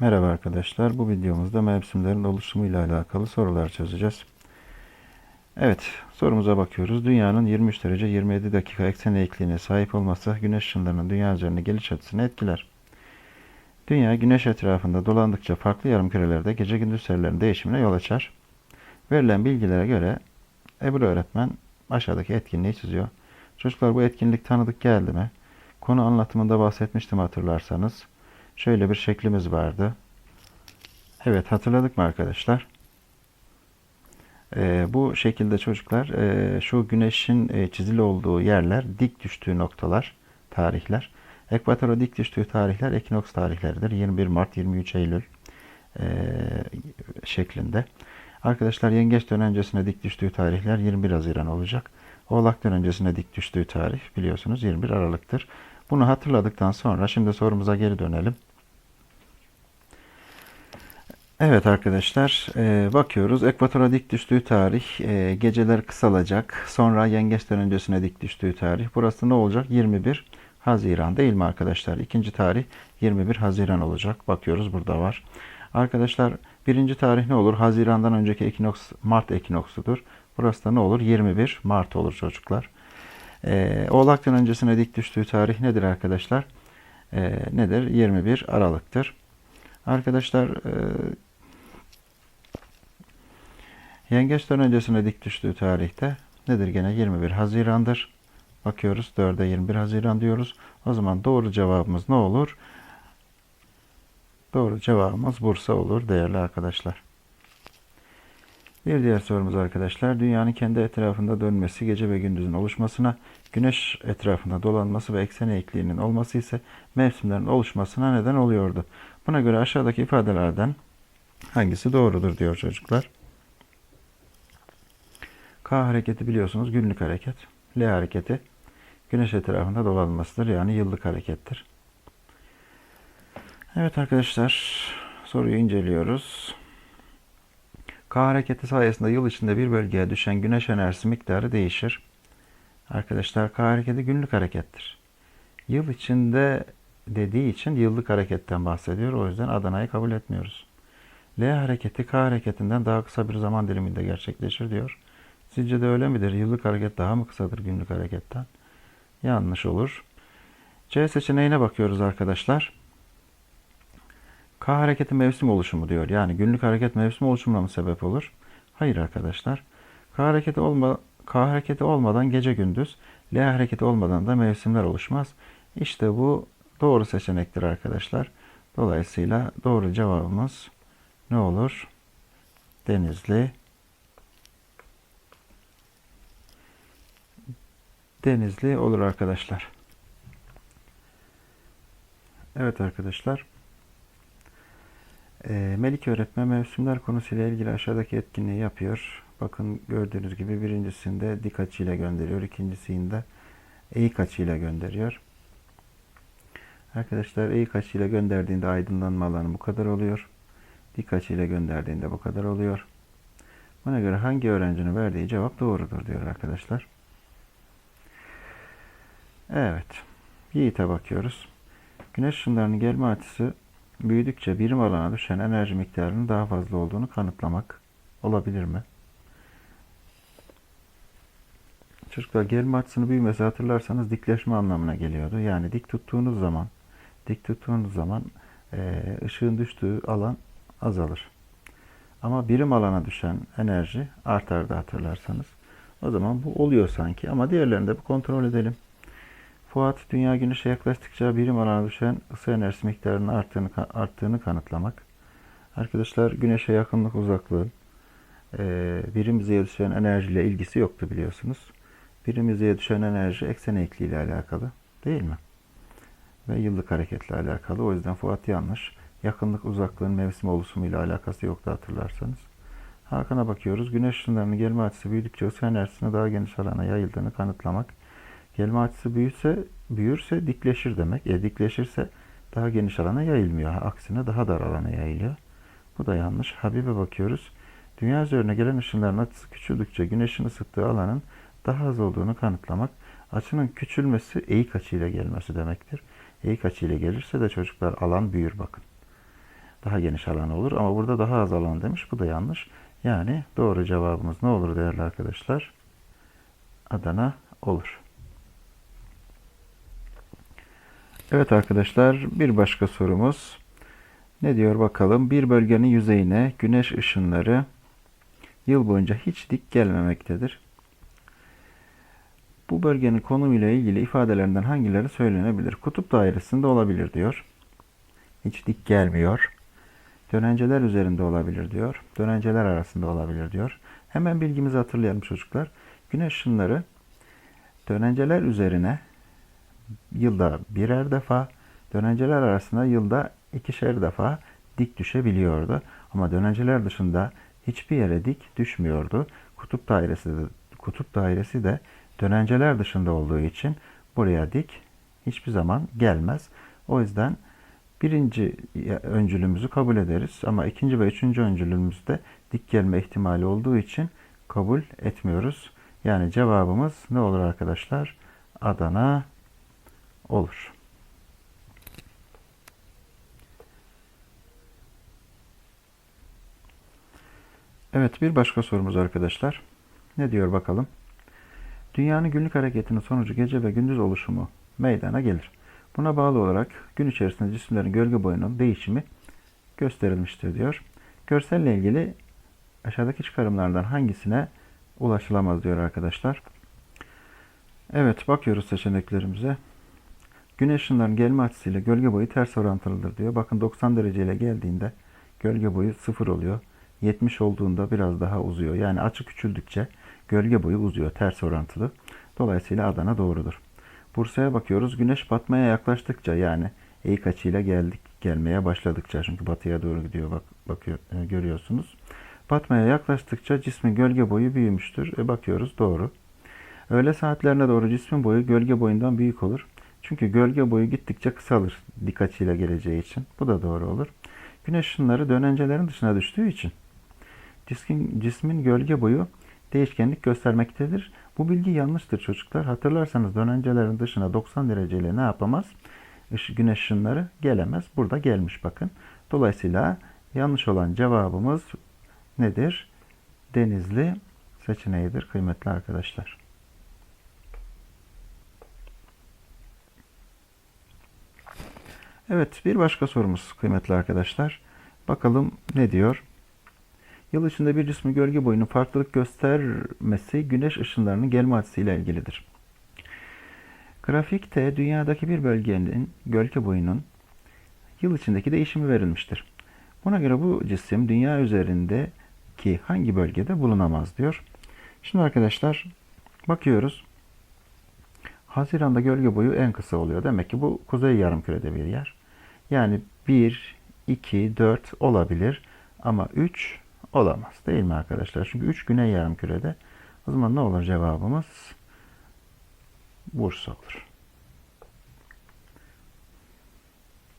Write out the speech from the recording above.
Merhaba arkadaşlar. Bu videomuzda mevsimlerin oluşumu ile alakalı sorular çözeceğiz. Evet, sorumuza bakıyoruz. Dünyanın 23 derece 27 dakika eksen eğikliğine sahip olması güneş ışınlarının dünya üzerine geliş açısını etkiler. Dünya güneş etrafında dolandıkça farklı yarımkürelerde gece gündüz serilerinin değişimine yol açar. Verilen bilgilere göre Ebru öğretmen aşağıdaki etkinliği çiziyor. Çocuklar bu etkinlik tanıdık geldi mi? Konu anlatımında bahsetmiştim hatırlarsanız. Şöyle bir şeklimiz vardı. Evet hatırladık mı arkadaşlar? Ee, bu şekilde çocuklar e, şu güneşin e, çizili olduğu yerler dik düştüğü noktalar, tarihler. Ekvatora dik düştüğü tarihler ekinoks tarihleridir. 21 Mart, 23 Eylül e, şeklinde. Arkadaşlar yengeç dönencesine dik düştüğü tarihler 21 Haziran olacak. Oğlak dönencesine dik düştüğü tarih biliyorsunuz 21 Aralık'tır. Bunu hatırladıktan sonra şimdi sorumuza geri dönelim. Evet arkadaşlar e, bakıyoruz. Ekvatora dik düştüğü tarih e, geceler kısalacak. Sonra yengeçten öncesine dik düştüğü tarih. Burası ne olacak? 21 Haziran değil mi arkadaşlar? İkinci tarih 21 Haziran olacak. Bakıyoruz burada var. Arkadaşlar birinci tarih ne olur? Haziran'dan önceki ekinoks Mart ekinoksudur. Burası da ne olur? 21 Mart olur çocuklar. E, Oğlak'tan öncesine dik düştüğü tarih nedir arkadaşlar? Nedir? 21 Aralık'tır. Arkadaşlar yengeçten öncesine dik düştüğü tarihte nedir gene 21 Haziran'dır. Bakıyoruz 4'e 21 Haziran diyoruz. O zaman doğru cevabımız ne olur? Doğru cevabımız Bursa olur değerli arkadaşlar. Bir diğer sorumuz arkadaşlar. Dünyanın kendi etrafında dönmesi, gece ve gündüzün oluşmasına, güneş etrafında dolanması ve eksen eğikliğinin olması ise mevsimlerin oluşmasına neden oluyordu. Buna göre aşağıdaki ifadelerden hangisi doğrudur diyor çocuklar. K hareketi biliyorsunuz günlük hareket. L hareketi güneş etrafında dolanmasıdır. Yani yıllık harekettir. Evet arkadaşlar soruyu inceliyoruz. K hareketi sayesinde yıl içinde bir bölgeye düşen güneş enerjisi miktarı değişir. Arkadaşlar K hareketi günlük harekettir. Yıl içinde dediği için yıllık hareketten bahsediyor. O yüzden Adana'yı kabul etmiyoruz. L hareketi K hareketinden daha kısa bir zaman diliminde gerçekleşir diyor. Sizce de öyle midir? Yıllık hareket daha mı kısadır günlük hareketten? Yanlış olur. C seçeneğine bakıyoruz arkadaşlar. K hareketi mevsim oluşumu diyor. Yani günlük hareket mevsim oluşumuna mı sebep olur? Hayır arkadaşlar. K hareketi olma K hareketi olmadan gece gündüz, L hareketi olmadan da mevsimler oluşmaz. İşte bu doğru seçenektir arkadaşlar. Dolayısıyla doğru cevabımız ne olur? Denizli. Denizli olur arkadaşlar. Evet arkadaşlar. E, Melik öğretmen mevsimler konusuyla ilgili aşağıdaki etkinliği yapıyor. Bakın gördüğünüz gibi birincisinde dik açıyla gönderiyor. ikincisinde eğik açıyla gönderiyor. Arkadaşlar eğik açıyla gönderdiğinde aydınlanma alanı bu kadar oluyor. Dik açıyla gönderdiğinde bu kadar oluyor. Buna göre hangi öğrencinin verdiği cevap doğrudur diyor arkadaşlar. Evet. Yiğit'e bakıyoruz. Güneş ışınlarının gelme açısı büyüdükçe birim alana düşen enerji miktarının daha fazla olduğunu kanıtlamak olabilir mi? Çocuklar gelme açısını büyümesi hatırlarsanız dikleşme anlamına geliyordu. Yani dik tuttuğunuz zaman dik tuttuğunuz zaman e, ışığın düştüğü alan azalır. Ama birim alana düşen enerji artardı hatırlarsanız. O zaman bu oluyor sanki ama diğerlerini de bir kontrol edelim. Fuat dünya güneşe yaklaştıkça birim alana düşen ısı enerjisi miktarının arttığını, arttığını kanıtlamak. Arkadaşlar güneşe yakınlık uzaklığın e, birim yüzeye düşen enerjiyle ilgisi yoktu biliyorsunuz. Birim yüzeye düşen enerji eksen eğikliği ile alakalı değil mi? Ve yıllık hareketle alakalı. O yüzden Fuat yanlış. Yakınlık uzaklığın mevsim oluşumu ile alakası yoktu hatırlarsanız. Hakan'a bakıyoruz. Güneş ışınlarının gelme açısı büyüdükçe ısı enerjisine daha geniş alana yayıldığını kanıtlamak. Gelme açısı büyürse, büyürse dikleşir demek. E dikleşirse daha geniş alana yayılmıyor. Aksine daha dar alana yayılıyor. Bu da yanlış. Habibe bakıyoruz. Dünya üzerine gelen ışınların açısı küçüldükçe güneşin ısıttığı alanın daha az olduğunu kanıtlamak. Açının küçülmesi eğik açıyla gelmesi demektir. Eğik açıyla gelirse de çocuklar alan büyür bakın. daha geniş alan olur ama burada daha az alan demiş. Bu da yanlış. Yani doğru cevabımız ne olur değerli arkadaşlar? Adana olur. Evet arkadaşlar bir başka sorumuz. Ne diyor bakalım? Bir bölgenin yüzeyine güneş ışınları yıl boyunca hiç dik gelmemektedir. Bu bölgenin konumuyla ilgili ifadelerinden hangileri söylenebilir? Kutup dairesinde olabilir diyor. Hiç dik gelmiyor. Dönenceler üzerinde olabilir diyor. Dönenceler arasında olabilir diyor. Hemen bilgimizi hatırlayalım çocuklar. Güneş ışınları dönenceler üzerine yılda birer defa, dönenceler arasında yılda ikişer defa dik düşebiliyordu. Ama dönenceler dışında hiçbir yere dik düşmüyordu. Kutup dairesi de, kutup dairesi de dönenceler dışında olduğu için buraya dik hiçbir zaman gelmez. O yüzden birinci öncülümüzü kabul ederiz ama ikinci ve üçüncü öncülümüzde dik gelme ihtimali olduğu için kabul etmiyoruz. Yani cevabımız ne olur arkadaşlar? Adana olur. Evet bir başka sorumuz arkadaşlar. Ne diyor bakalım? Dünyanın günlük hareketinin sonucu gece ve gündüz oluşumu meydana gelir. Buna bağlı olarak gün içerisinde cisimlerin gölge boyunun değişimi gösterilmiştir diyor. Görselle ilgili aşağıdaki çıkarımlardan hangisine ulaşılamaz diyor arkadaşlar. Evet bakıyoruz seçeneklerimize. Güneş ışınlarının gelme açısıyla gölge boyu ters orantılıdır diyor. Bakın 90 dereceyle geldiğinde gölge boyu 0 oluyor. 70 olduğunda biraz daha uzuyor. Yani açı küçüldükçe gölge boyu uzuyor. Ters orantılı. Dolayısıyla Adana doğrudur. Bursa'ya bakıyoruz. Güneş batmaya yaklaştıkça yani eğik açıyla geldik gelmeye başladıkça çünkü batıya doğru gidiyor bak bakıyor e, görüyorsunuz. Batmaya yaklaştıkça cismin gölge boyu büyümüştür. E bakıyoruz doğru. Öğle saatlerine doğru cismin boyu gölge boyundan büyük olur. Çünkü gölge boyu gittikçe kısalır dik açıyla geleceği için. Bu da doğru olur. Güneş ışınları dönencelerin dışına düştüğü için cismin, cismin gölge boyu değişkenlik göstermektedir. Bu bilgi yanlıştır çocuklar. Hatırlarsanız dönencelerin dışına 90 dereceyle ne yapamaz? Güneş ışınları gelemez. Burada gelmiş bakın. Dolayısıyla yanlış olan cevabımız nedir? Denizli seçeneğidir kıymetli arkadaşlar. Evet bir başka sorumuz kıymetli arkadaşlar. Bakalım ne diyor? Yıl içinde bir cismin gölge boyunun farklılık göstermesi güneş ışınlarının gelme açısıyla ilgilidir. Grafikte dünyadaki bir bölgenin gölge boyunun yıl içindeki değişimi verilmiştir. Buna göre bu cisim dünya üzerindeki hangi bölgede bulunamaz diyor. Şimdi arkadaşlar bakıyoruz. Haziranda gölge boyu en kısa oluyor. Demek ki bu kuzey yarımkürede bir yer. Yani 1, 2, 4 olabilir ama 3 olamaz değil mi arkadaşlar? Çünkü 3 güney yarımkürede. O zaman ne olur cevabımız? Bursa olur.